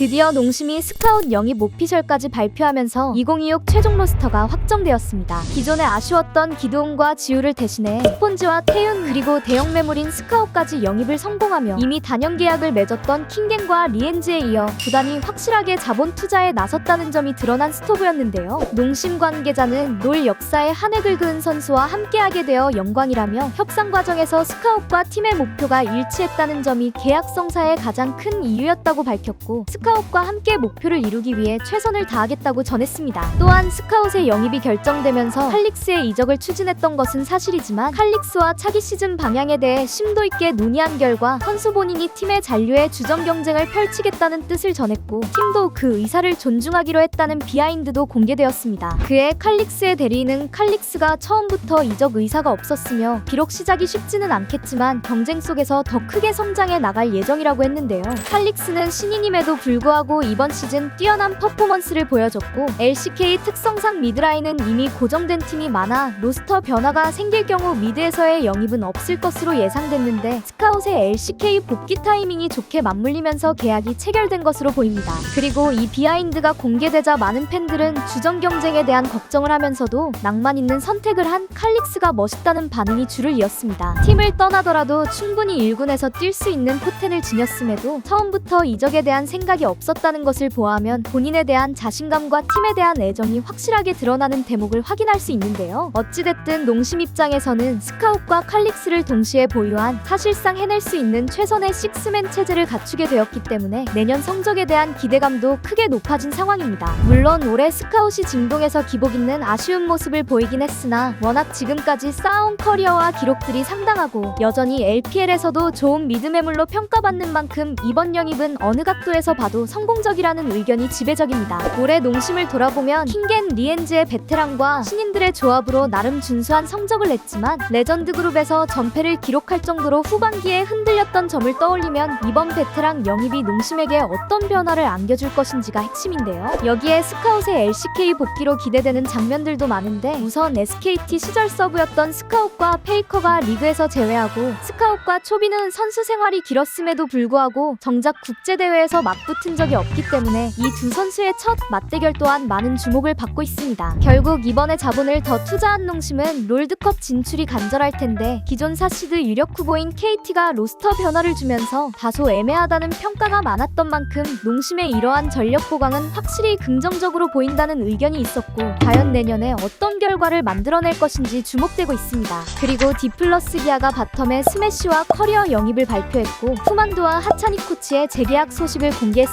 드디어 농심이 스카웃 영입 오피셜까지 발표하면서 2026 최종 로스터가 확정되었습니다. 기존에 아쉬웠던 기도훈과 지우를 대신해 스폰지와 태윤 그리고 대형 매물인 스카웃까지 영입을 성공하며 이미 단연 계약을 맺었던 킹겐과 리엔즈에 이어 구단이 확실하게 자본 투자에 나섰다는 점이 드러난 스토브였는데요. 농심 관계자는 롤 역사에 한 획을 그은 선수와 함께하게 되어 영광이라며 협상 과정에서 스카웃과 팀의 목표가 일치했다는 점이 계약 성사의 가장 큰 이유였다고 밝혔고 스카 웃과 함께 목표를 이루기 위해 최선을 다하겠다고 전했습니다. 또한 스카웃의 영입이 결정되면서 칼릭스의 이적을 추진했던 것은 사실이지만 칼릭스와 차기 시즌 방향에 대해 심도 있게 논의한 결과 선수 본인이 팀의 잔류에 주전 경쟁을 펼치겠다는 뜻을 전했고 팀도 그 의사를 존중하기로 했다는 비하인드도 공개되었습니다. 그의 칼릭스의 대리인은 칼릭스가 처음부터 이적 의사가 없었으며 비록 시작이 쉽지는 않겠지만 경쟁 속에서 더 크게 성장해 나갈 예정이라고 했는데요. 칼릭스는 신인임에도 불구하고 이번 시즌 뛰어난 퍼포먼스를 보여줬고 LCK 특성상 미드라인은 이미 고정된 팀이 많아 로스터 변화가 생길 경우 미드에서의 영입은 없을 것으로 예상됐는데 스카웃의 LCK 복귀 타이밍이 좋게 맞물리면서 계약이 체결된 것으로 보입니다. 그리고 이 비하인드가 공개되자 많은 팬들은 주전 경쟁에 대한 걱정을 하면서도 낭만 있는 선택을 한 칼릭스가 멋있다는 반응이 줄을 이었습니다. 팀을 떠나더라도 충분히 1군에서 뛸 수 있는 포텐을 지녔음에도 처음부터 이적에 대한 생각이 없었다는 것을 보아하면 본인에 대한 자신감과 팀에 대한 애정이 확실하게 드러나는 대목을 확인할 수 있는데요. 어찌됐든 농심 입장에서는 스카웃과 칼릭스를 동시에 보유한 사실상 해낼 수 있는 최선의 식스맨 체제를 갖추게 되었기 때문에 내년 성적에 대한 기대감도 크게 높아진 상황입니다. 물론 올해 스카웃이 진동에서 기복 있는 아쉬운 모습을 보이긴 했으나 워낙 지금까지 쌓아온 커리어와 기록들이 상당하고 여전히 LPL에서도 좋은 미드매물로 평가받는 만큼 이번 영입은 어느 각도에서 봐도 성공적이라는 의견이 지배적입니다. 올해 농심을 돌아보면 킹겐 리엔즈의 베테랑과 신인들의 조합으로 나름 준수한 성적을 냈지만 레전드 그룹에서 전패를 기록할 정도로 후반기에 흔들렸던 점을 떠올리면 이번 베테랑 영입이 농심에게 어떤 변화를 안겨줄 것인지가 핵심인데요. 여기에 스카웃의 LCK 복귀로 기대되는 장면들도 많은데 우선 SKT 시절 서브였던 스카웃과 페이커가 리그에서 제외하고 스카웃과 초비는 선수 생활이 길었음에도 불구하고 정작 국제대회에서 맞붙 은 적이 없기 때문에 이 두 선수의 첫 맞대결 또한 많은 주목을 받고 있습니다. 결국 이번에 자본을 더 투자한 농심은 롤드컵 진출이 간절할 텐데 기존 사시드 유력 후보인 KT가 로스터 변화를 주면서 다소 애매하다는 평가가 많았던 만큼 농심의 이러한 전력 보강은 확실히 긍정적으로 보인다는 의견이 있었고 과연 내년에 어떤 결과를 만들어낼 것인지 주목되고 있습니다. 그리고 디플러스 기아가 바텀에 스매시와 커리어 영입을 발표했고 후만두와 하차니 코치의 재계약 소식을 공개했습니다.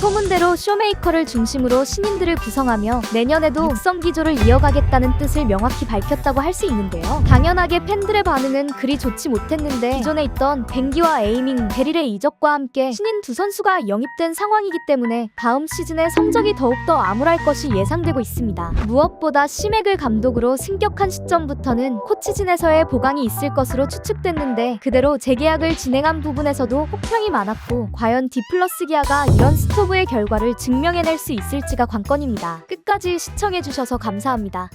소문대로 쇼메이커를 중심으로 신인들을 구성하며 내년에도 육성 기조를 이어가겠다는 뜻을 명확히 밝혔다고 할 수 있는데요. 당연하게 팬들의 반응은 그리 좋지 못했는데 기존에 있던 뱅기와 에이밍, 베릴의 이적과 함께 신인 두 선수가 영입된 상황이기 때문에 다음 시즌에 성적이 더욱더 암울할 것이 예상되고 있습니다. 무엇보다 시맥을 감독으로 승격한 시점부터는 코치진에서의 보강이 있을 것으로 추측됐는데 그대로 재계약을 진행한 부분에서도 혹평이 많았고 과연 디플러스 기아가 이런 스토브의 결과를 증명해낼 수 있을지가 관건입니다. 끝까지 시청해주셔서 감사합니다.